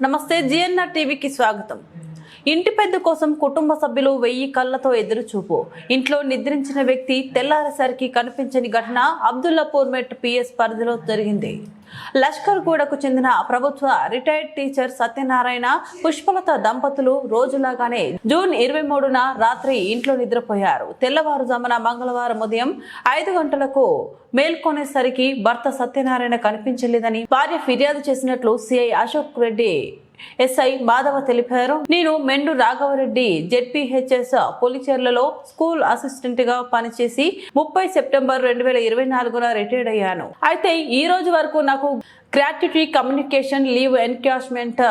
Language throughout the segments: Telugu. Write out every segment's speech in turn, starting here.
నమస్తే జిఎన్ఆర్ టీవీకి స్వాగతం ఇంటి పెద్ద కోసం కుటుంబ సభ్యులు వెయ్యి కళ్ళతో ఎదురుచూపు. ఇంట్లో నిద్రించిన వ్యక్తి తెల్లారేసరికి కనిపించని ఘటన అబ్దుల్లాపూర్ మెట్ పిఎస్ పరిధిలో జరిగింది. లష్కర్ గూడకు చెందిన ప్రభుత్వ రిటైర్డ్ టీచర్ సత్యనారాయణ పుష్పలత దంపతులు రోజులాగానే జూన్ ఇరవై మూడున రాత్రి ఇంట్లో నిద్రపోయారు. తెల్లవారుజామున మంగళవారం ఉదయం ఐదు గంటలకు మేల్కొనేసరికి భర్త సత్యనారాయణ కనిపించలేదని భార్య ఫిర్యాదు చేసినట్లు సిఐ అశోక్ రెడ్డి ఎస్ఐ మాధవ తెలిపారు. నేను మెండు రాఘవరెడ్డి జెడ్పీహెచ్ఎస్ పులిచెర్లలో స్కూల్ అసిస్టెంట్గా పనిచేసి ముప్పై సెప్టెంబర్ రెండు వేల ఇరవై నాలుగున రిటైర్డ్ అయ్యాను. అయితే ఈ రోజు వరకు నాకు gratuity communication leave encashment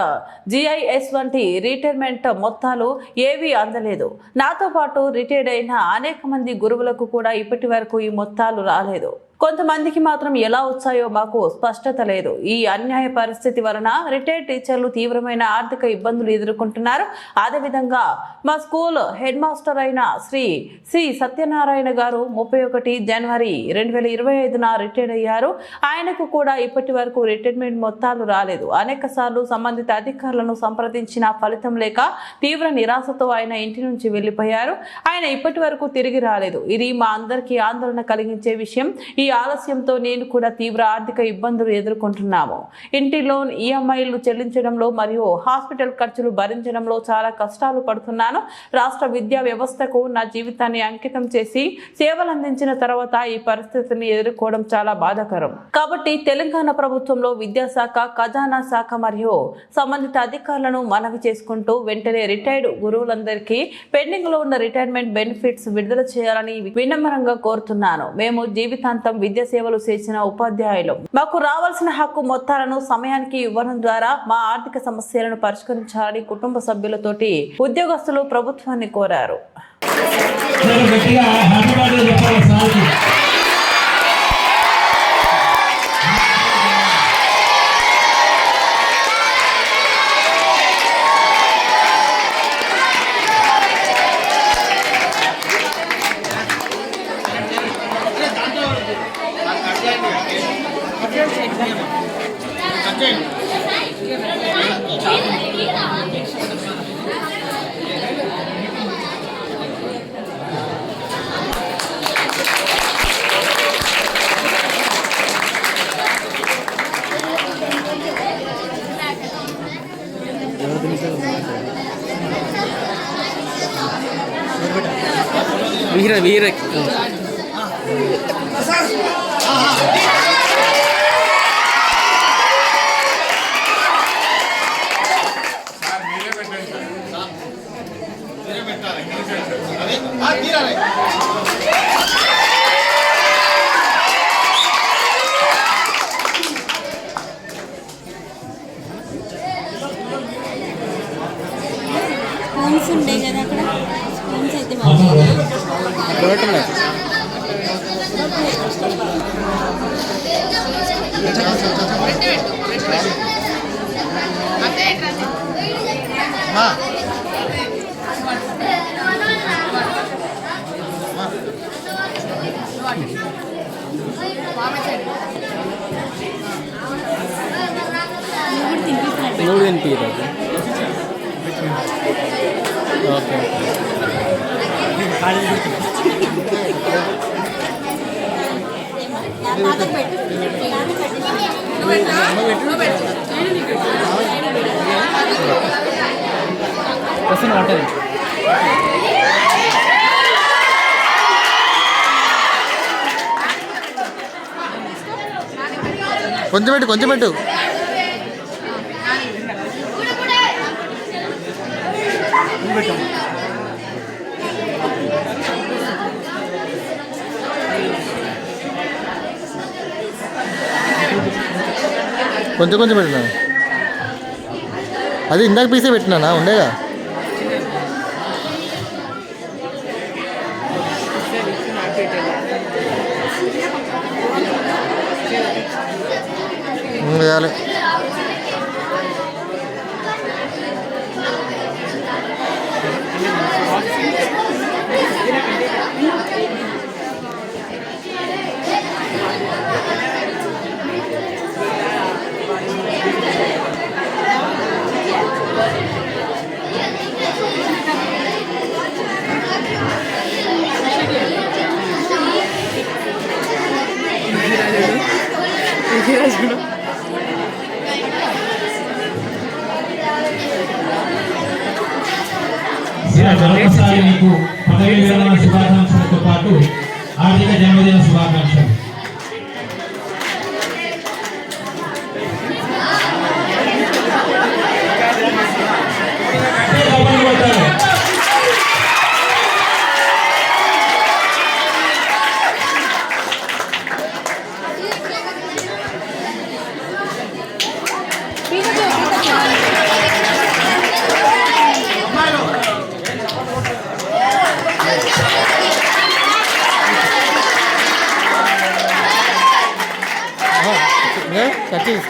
GIS వంటి రిటైర్మెంట్ మొత్తాలు ఏవీ అందలేదు. నాతో పాటు రిటైర్డ్ అయిన అనేక మంది గురువులకు కూడా ఇప్పటి వరకు ఈ మొత్తాలు రాలేదు. కొంతమందికి మాత్రం ఎలా వచ్చాయో మాకు స్పష్టత లేదు. ఈ అన్యాయ పరిస్థితి వలన రిటైర్డ్ టీచర్లు తీవ్రమైన ఆర్థిక ఇబ్బందులు ఎదుర్కొంటున్నారు. అదేవిధంగా మా స్కూల్ హెడ్ మాస్టర్ అయిన శ్రీ శ్రీ సత్యనారాయణ గారు ముప్పై ఒకటి జనవరి రెండు వేల ఇరవై ఐదున రిటైర్డ్ అయ్యారు. ఆయనకు కూడా ఇప్పటి వరకు రిటైర్మెంట్ మొత్తాలు రాలేదు. అనేక సార్లు సంబంధిత అధికారులను సంప్రదించిన ఫలితం లేక తీవ్ర నిరాశతో ఆయన ఇంటి నుంచి వెళ్ళిపోయారు ఆయన ఇప్పటి వరకు తిరిగి రాలేదు. ఇది మా అందరికీ ఆందోళన కలిగించే విషయం. ఈ ఆలస్యంతో నేను కూడా తీవ్ర ఆర్థిక ఇబ్బందులు ఎదుర్కొంటున్నాము. ఇంటి లోన్ ఈఎంఐలు చెల్లించడంలో మరియు హాస్పిటల్ ఖర్చులు భరించడంలో చాలా కష్టాలు పడుతున్నాను. రాష్ట్ర విద్యా వ్యవస్థకు నా జీవితాన్ని అంకితం చేసి సేవలు అందించిన తర్వాత ఈ పరిస్థితిని ఎదుర్కోవడం చాలా బాధాకరం. కాబట్టి తెలంగాణ ప్రభుత్వంలో విద్యాశాఖ ఖజానా శాఖ మరియు సంబంధిత అధికారులను మనవి చేసుకుంటూ వెంటనే రిటైర్డ్ గురువులందరికీ పెండింగ్లో ఉన్న రిటైర్మెంట్ బెనిఫిట్స్ విడుదల చేయాలని వినమ్రంగా కోరుతున్నాను. మేము జీవితాంతం విద్యా సేవలు చేసిన ఉపాధ్యాయులు. మాకు రావాల్సిన హక్కు మొత్తాలను సమయానికి ఇవ్వడం ద్వారా మా ఆర్థిక సమస్యలను పరిష్కరించాలని కుటుంబ సభ్యులతోటి ఉద్యోగస్తులు ప్రభుత్వాన్ని కోరారు. వీర వీర తినిపిస్తున్నట్టు నువ్వు తినిపించదు ఓకే తాతకు వాటర్ కొంచెం పెట్టు కొంచెం పెట్టు. కొంచెం పెట్టు కొంచెం కొంచెం పెట్టినా అది ఇందాక పీసే పెట్టినానా ఉండేగా వేయాలి మరొకసారి మీకు పదవి విరమణ శుభాకాంక్షలతో పాటు ఆర్థిక జన్మదిన శుభాకాంక్షలు. पच्चीस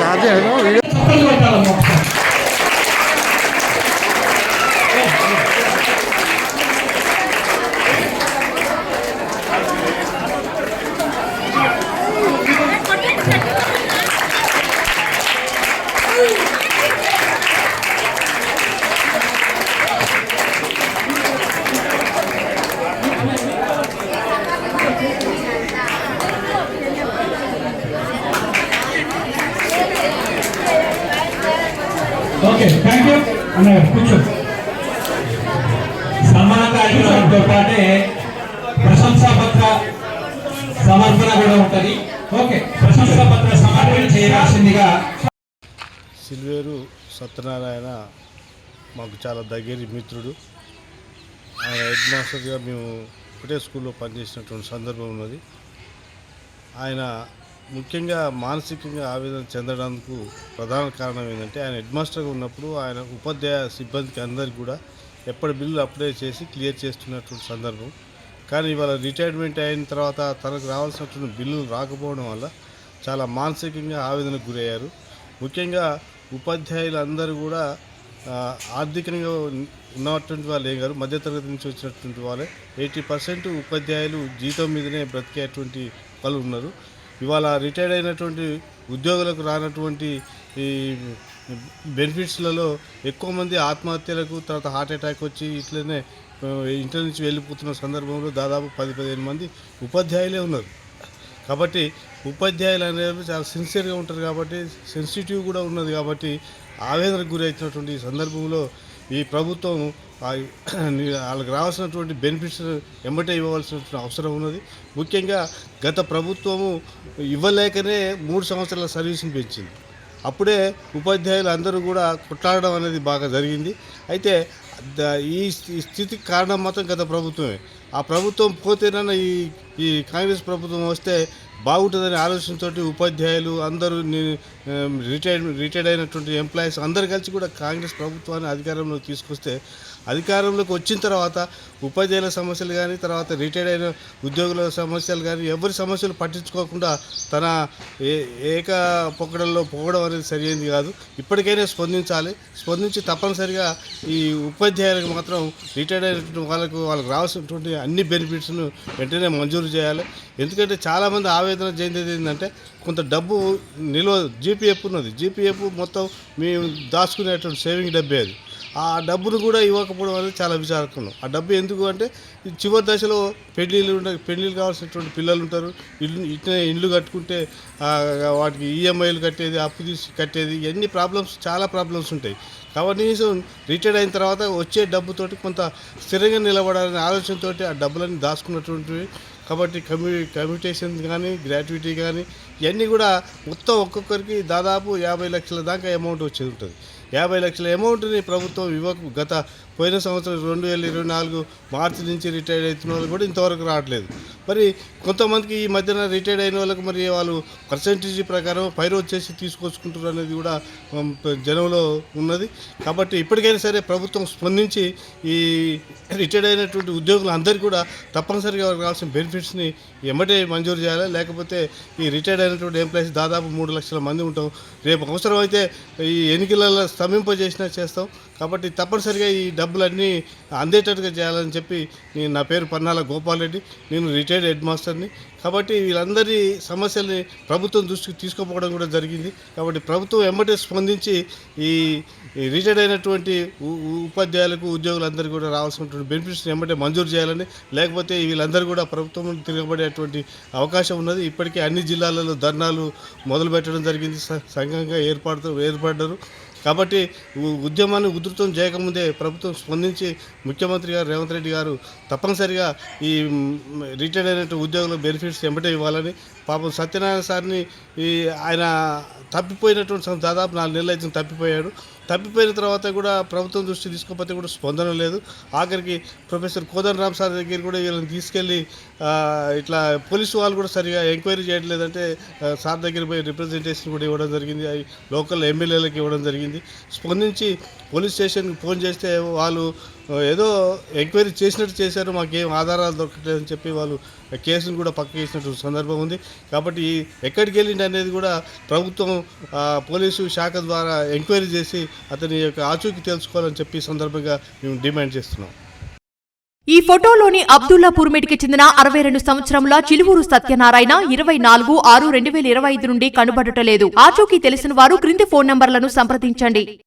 हाँ जी అన్నయ్య కూర్చో. సన్మాన కార్యక్రమంతో పాటే ప్రశంసా పత్ర సమర్పణ కూడా ఉంటుంది. ఓకే ప్రశంసా పత్ర సమర్పణ చేయాల్సిందిగా సిల్వేరు సత్యనారాయణ మాకు చాలా దగ్గరి మిత్రుడు. ఆయన హెడ్ మాస్టర్గా మేము ఒకటే స్కూల్లో పనిచేసినటువంటి సందర్భం ఉన్నది. ఆయన ముఖ్యంగా మానసికంగా ఆవేదన చెందడానికి ప్రధాన కారణం ఏంటంటే ఆయన హెడ్ మాస్టర్గా ఉన్నప్పుడు ఆయన ఉపాధ్యాయ సిబ్బందికి అందరికి కూడా ఎప్పటి బిల్లు అప్లై చేసి క్లియర్ చేస్తున్నటువంటి సందర్భం. కానీ ఇవాళ రిటైర్మెంట్ అయిన తర్వాత తనకు రావాల్సినటువంటి బిల్లులు రాకపోవడం వల్ల చాలా మానసికంగా ఆవేదనకు గురయ్యారు. ముఖ్యంగా ఉపాధ్యాయులందరూ కూడా ఆర్థికంగా ఉన్నటువంటి వాళ్ళు ఏం కాదు మధ్యతరగతి నుంచి వచ్చినటువంటి వాళ్ళే. ఎయిటీ పర్సెంట్ ఉపాధ్యాయులు జీతం మీదనే బ్రతికేటువంటి వాళ్ళు ఉన్నారు. ఇవాళ రిటైర్డ్ అయినటువంటి ఉద్యోగులకు రానటువంటి ఈ బెనిఫిట్స్లలో ఎక్కువ మంది ఆత్మహత్యలకు తర్వాత హార్ట్ అటాక్ వచ్చి ఇట్లనే ఇంటి నుంచి వెళ్ళిపోతున్న సందర్భంలో దాదాపు పది పదిహేను మంది ఉపాధ్యాయులే ఉన్నారు. కాబట్టి ఉపాధ్యాయులు అనేవి చాలా సిన్సియర్గా ఉంటారు కాబట్టి సెన్సిటివ్ కూడా ఉన్నది కాబట్టి ఆవేదనకు గురవుతున్నటువంటి ఈ సందర్భంలో ఈ ప్రభుత్వం వాళ్ళకి రావాల్సినటువంటి బెనిఫిట్స్ ఎంబటే ఇవ్వవలసినటువంటి అవసరం ఉన్నది. ముఖ్యంగా గత ప్రభుత్వము ఇవ్వలేకనే మూడు సంవత్సరాల సర్వీస్ని పెంచింది. అప్పుడే ఉపాధ్యాయులు అందరూ కూడా కొట్లాడడం అనేది బాగా జరిగింది. అయితే ఈ ఈ స్థితికి కారణం మాత్రం గత ప్రభుత్వమే. ఆ ప్రభుత్వం పోతేనన్నా ఈ ఈ కాంగ్రెస్ ప్రభుత్వం వస్తే బాగుంటుందనే ఆలోచనతోటి ఉపాధ్యాయులు అందరూ రిటైర్డ్ రిటైర్డ్ అయినటువంటి ఎంప్లాయీస్ అందరు కలిసి కూడా కాంగ్రెస్ ప్రభుత్వాన్ని అధికారంలో తీసుకొస్తే అధికారంలోకి వచ్చిన తర్వాత ఉపాధ్యాయుల సమస్యలు కానీ తర్వాత రిటైర్డ్ అయిన ఉద్యోగుల సమస్యలు కానీ ఎవరి సమస్యలు పట్టించుకోకుండా తన ఏ ఏక పొక్కడంలో పోవడం అనేది సరైనది కాదు. ఇప్పటికైనా స్పందించాలి. స్పందించి తప్పనిసరిగా ఈ ఉపాధ్యాయులకు మాత్రం రిటైర్డ్ అయినటువంటి వాళ్ళకు వాళ్ళకి రావాల్సినటువంటి అన్ని బెనిఫిట్స్ను వెంటనే మంజూరు చేయాలి. ఎందుకంటే చాలామంది ఆవేదన చెందేది ఏంటంటే కొంత డబ్బు నిల్వ జీపీఎఫ్ ఉన్నది. జీపీఎఫ్ మొత్తం మేము దాచుకునేటువంటి సేవింగ్ డబ్బే అది. ఆ డబ్బును కూడా ఇవ్వకపోవడం అనేది చాలా విచారకున్నాం ఆ డబ్బు ఎందుకు అంటే చివరి దశలో పెళ్ళిళ్ళు ఉంటాయి పెళ్ళిళ్ళు కావాల్సినటువంటి పిల్లలు ఉంటారు. ఇల్లు ఇట్లనే ఇల్లు కట్టుకుంటే వాటికి ఈఎంఐలు కట్టేది అప్పు తీసి కట్టేది ఇవన్నీ ప్రాబ్లమ్స్ చాలా ప్రాబ్లమ్స్ ఉంటాయి. కాబట్టి రిటైర్డ్ అయిన తర్వాత వచ్చే డబ్బుతోటి కొంత స్థిరంగా నిలబడాలనే ఆలోచనతో ఆ డబ్బులన్నీ దాచుకున్నటువంటివి. కాబట్టి కమ్యూ కమ్యూటేషన్ కానీ గ్రాట్యుటీ కానీ ఇవన్నీ కూడా మొత్తం ఒక్కొక్కరికి దాదాపు యాభై లక్షల దాకా అమౌంట్ వచ్చేది ఉంటుంది. యాభై లక్షల అమౌంట్ని ప్రభుత్వం ఇవ్వక గత పోయిన సంవత్సరం రెండు వేల ఇరవై నాలుగు మార్చి నుంచి రిటైర్డ్ అవుతున్న వాళ్ళు కూడా ఇంతవరకు రావట్లేదు. మరి కొంతమందికి ఈ మధ్యన రిటైర్డ్ అయిన వాళ్ళకి మరి వాళ్ళు పర్సంటేజ్ ప్రకారం పైరు వచ్చేసి తీసుకొచ్చుకుంటారు అనేది కూడా జనంలో ఉన్నది. కాబట్టి ఇప్పటికైనా సరే ప్రభుత్వం స్పందించి ఈ రిటైర్డ్ అయినటువంటి ఉద్యోగులు అందరికీ కూడా తప్పనిసరిగా వారికి కావాల్సిన బెనిఫిట్స్ని ఎమ్మటే మంజూరు చేయాలి? లేకపోతే ఈ రిటైర్డ్ అయినటువంటి ఎంప్లాయీస్ దాదాపు మూడు లక్షల మంది ఉంటాం. రేపు అవసరమైతే ఈ ఎన్నికలలో స్తంభింపజేసినా చేస్తాం. కాబట్టి తప్పనిసరిగా ఈ డబ్బులన్నీ అందేటట్టుగా చేయాలని చెప్పి నేను నా పేరు పన్నాల గోపాల్ రెడ్డి. నేను రిటైర్డ్ హెడ్ మాస్టర్ని. కాబట్టి వీళ్ళందరి సమస్యల్ని ప్రభుత్వం దృష్టికి తీసుకుపోవడం కూడా జరిగింది. కాబట్టి ప్రభుత్వం వెంబటే స్పందించి ఈ రిటైర్డ్ అయినటువంటి ఉపాధ్యాయులకు ఉద్యోగులందరికీ కూడా రావాల్సినటువంటి బెనిఫిట్స్ వెంబటే మంజూరు చేయాలని లేకపోతే వీళ్ళందరూ కూడా ప్రభుత్వం తిరగబడేటువంటి అవకాశం ఉన్నది. ఇప్పటికే అన్ని జిల్లాలలో ధర్నాలు మొదలు పెట్టడం జరిగింది సంఘంగా ఏర్పడుతూ ఏర్పడ్డారు. కాబట్టి ఉద్యమాన్ని ఉధృతం చేయకముందే ప్రభుత్వం స్పందించి ముఖ్యమంత్రి గారు రేవంత్ రెడ్డి గారు తప్పనిసరిగా ఈ రిటైర్డ్ అయినటువంటి ఉద్యోగుల బెనిఫిట్స్ ఎంబటే ఇవ్వాలని పాపం సత్యనారాయణ సార్ని ఈ ఆయన తప్పిపోయినటువంటి దాదాపు నాలుగు నెలలు అయితే తప్పిపోయాడు. తప్పిపోయిన తర్వాత కూడా ప్రభుత్వం దృష్టి తీసుకోకపోతే కూడా స్పందన లేదు. ఆఖరికి ప్రొఫెసర్ కోదన్ రామ్ సార్ దగ్గర కూడా వీళ్ళని తీసుకెళ్ళి ఇట్లా పోలీసు వాళ్ళు కూడా సరిగా ఎంక్వైరీ చేయట్లేదంటే సార్ దగ్గర పోయి రిప్రజెంటేషన్ కూడా ఇవ్వడం జరిగింది. అవి లోకల్ ఎమ్మెల్యేలకు ఇవ్వడం జరిగింది. స్పందించి పోలీస్ స్టేషన్కి ఫోన్ చేస్తే వాళ్ళు ఏదో ఎంక్వైరీ చేసినట్టు చేశారు మాకేం ఆధారాలు దొరకట్లేదని చెప్పి వాళ్ళు కేసును కూడా పక్క వేసిన సందర్భం ఉంది. కాబట్టి ఎక్కడికి వెళ్ళింది అనేది కూడా ప్రభుత్వం పోలీసు శాఖ ద్వారా ఎంక్వైరీ చేసి అతని యొక్క ఆచూకీ తెలుసుకోవాలని చెప్పి సందర్భంగా మేము డిమాండ్ చేస్తున్నాం. ఈ ఫోటోలోని అబ్దుల్లాపూర్ మెట్కి చెందిన అరవై రెండు సంవత్సరముల చిలువూరు సత్యనారాయణ ఇరవై నాలుగు ఆరు రెండు వేల ఇరవై ఐదు నుండి కనుబడటలేదు. ఆచూకీ తెలిసిన వారు క్రింది ఫోన్ నంబర్లను సంప్రదించండి.